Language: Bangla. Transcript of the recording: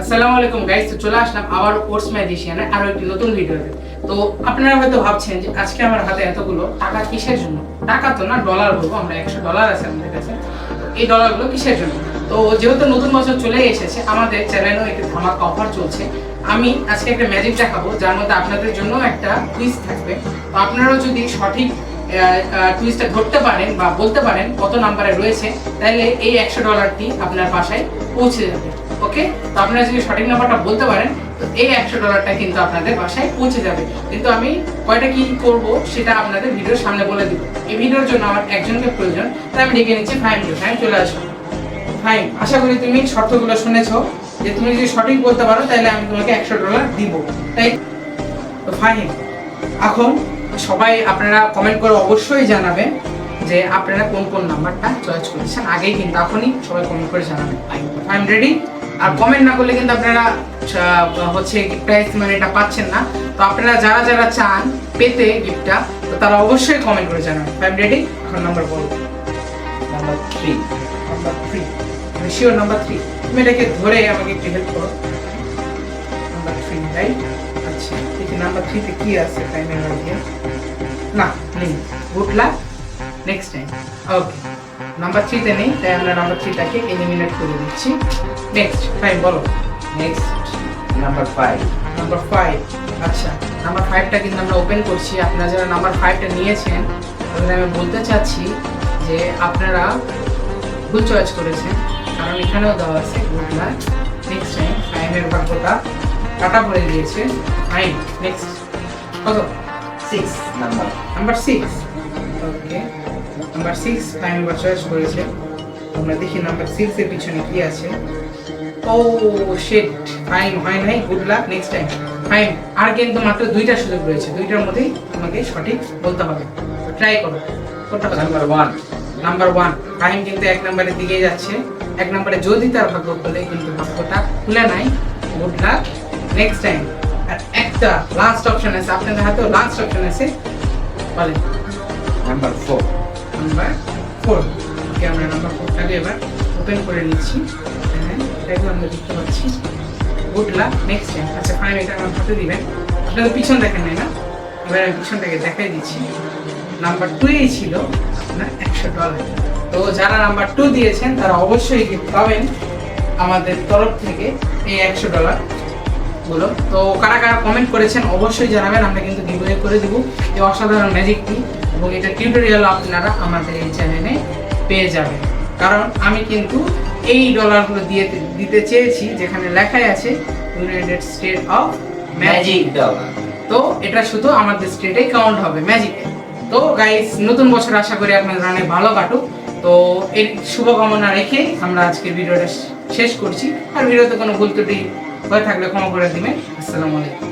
আসসালামু আলাইকুম গাইস তো চলে আসলাম আবার কোর্স ম্যাজিশিয়ানে আরও একটি নতুন ভিডিওতে। তো আপনারা হয়তো ভাবছেন যে আজকে আমার হাতে এতগুলো টাকা কিসের জন্য? টাকা তো না ডলার বলব, আমরা একশো ডলার আছে আমাদের কাছে। এই ডলারগুলো কিসের জন্য? তো যেহেতু নতুন বছর চলে এসেছে, আমাদের চ্যানেলেও একটি ধামাকা অফার চলছে। আমি আজকে একটা ম্যাজিক দেখাবো, যার মধ্যে আপনাদের জন্য একটা কুইজ থাকবে। তো আপনারাও যদি সঠিক টুইস্টটা ধরতে পারেন বা বলতে পারেন কত নাম্বারে রয়েছে, তাহলে এই একশো ডলারটি আপনার বাসায় পৌঁছে যাবে। ওকে? তো আপনারা যদি সঠিক নাম্বারটা বলতে পারেন, তো এই একশো ডলারটা কিন্তু আপনাদের বাসায় পৌঁছে যাবে। কিন্তু আমি কয়টা কি করব সেটা আপনাদের ভিডিওর সামনে বলে দিব। এই ভিডিওর জন্য আমার একজনকে প্রয়োজন, তাই আমি ডেকে নিচ্ছি ফাইন ফাইন চলে আসো। ফাইন আশা করি তুমি শর্তগুলো শুনেছো যে তুমি যদি সঠিক বলতে পারো, তাহলে আমি তোমাকে একশো ডলার দিব। তাই তো ফাইন এখন সবাই আপনারা কমেন্ট করে অবশ্যই জানাবেন যে আপনারা কোন কোন নাম্বারটা চয়েস করেছেন। আগেই কিন্তু এখনই সবাই কমেন্ট করে জানাবেন। আই এম রেডি আর কমেন্ট না করলে কিন্তু আপনারা হচ্ছে প্রাইস মানে এটা পাচ্ছেন না। তো আপনারা যারা যারা চান পেতে গিফটটা তো তারা অবশ্যই কমেন্ট করে জানাবেন আই এম রেডি এখন নাম্বার বলো। Number three number three sure number three তুমি এটাকে ধরে আমাকে একটু হেল্প করো। নাম্বার থ্রি রাইট আচ্ছা যে নাম্বার থ্রিতে কি আছে? টাইমের না নেই। Good luck next time okay number থ্রিতে নেই তাই আমরা নাম্বার থ্রিটাকে এলিমিনেট করে দিচ্ছি। নেক্সট ফাইভ বলো। Next number five number five আচ্ছা। নাম্বার ফাইভটা কিন্তু আমরা ওপেন করছি। আপনারা যারা নাম্বার ফাইভটা নিয়েছেন তাদের আমি বলতে চাচ্ছি যে আপনারা ভুল চয়েস করেছেন। কারণ এখানেও দেওয়া আছে গুড লাক নেক্সট টাইম ফাইভের ভাগ্যটা কাটা পড়ে দিয়েছে ফাইন নেক্সট কত? Six number number six okay number six five এবার চয়েস করেছে। আমরা দেখি নাম্বার সিক্স এর পিছনে কি আছে। ও শিট ফাইন হয় নাই good luck next time fine আর কিন্তু মাত্র দুইটা সুযোগ রয়েছে। দুইটার মধ্যেই তোমাকে সঠিক বলতে হবে। ট্রাই করো। কোনটা number one number one fine কিন্তু এক নম্বরের দিকে যাচ্ছে। এক নম্বরে যদি তার ভাগ্য খুলে কিন্তু ভাগ্যটা খুলে নাই গুড লাক নেক্সট টাইম আর একটা লাস্ট অপশন আছে। আপনাদের হাতেও লাস্ট অপশন আছে। বলেন। Number four number four okay, আমরা নাম্বার ফোরটাকে এবার ওপেন করে নিচ্ছি। হ্যাঁ এটাকে আমরা দেখতে পাচ্ছি। গুড লাক নেক্সট টাইম আচ্ছা ফাইন এটা আমার হাতে দিবেন। আপনাদের পিছন দেখেন নাই না? এবার আমি পিছনটাকে দেখাই দিচ্ছি। নাম্বার টু এই ছিল আপনার একশো ডলার তো যারা নাম্বার টু দিয়েছেন, তারা অবশ্যই গিফট পাবেন আমাদের তরফ থেকে এই একশো ডলারগুলো। তো কারা কারা কমেন্ট করেছেন, অবশ্যই জানাবেন। আমরা কিন্তু গিভওয়ে করে দিব। এই অসাধারণ ম্যাজিকটি এবং এটা টিউটোরিয়াল আপনারা আমাদের এই চ্যানেলে পেয়ে যাবেন। কারণ আমি কিন্তু এই ডলারগুলো দিয়ে দিতে চেয়েছি যেখানে লেখাই আছে united state of magic dollar তো এটা শুধু আমাদের স্টেটে কাউন্ট হবে ম্যাজিকে তো গাইস নতুন বছর আশা করি আপনাদের অনেক ভালো কাটুক। তো এর শুভকামনা রেখে আমরা আজকে ভিডিওটা শেষ করছি। আর ভিডিওতে কোনো ভুল ত্রুটি হয়ে থাকলে ক্ষমা করে দিবেন। আসসালামু আলাইকুম।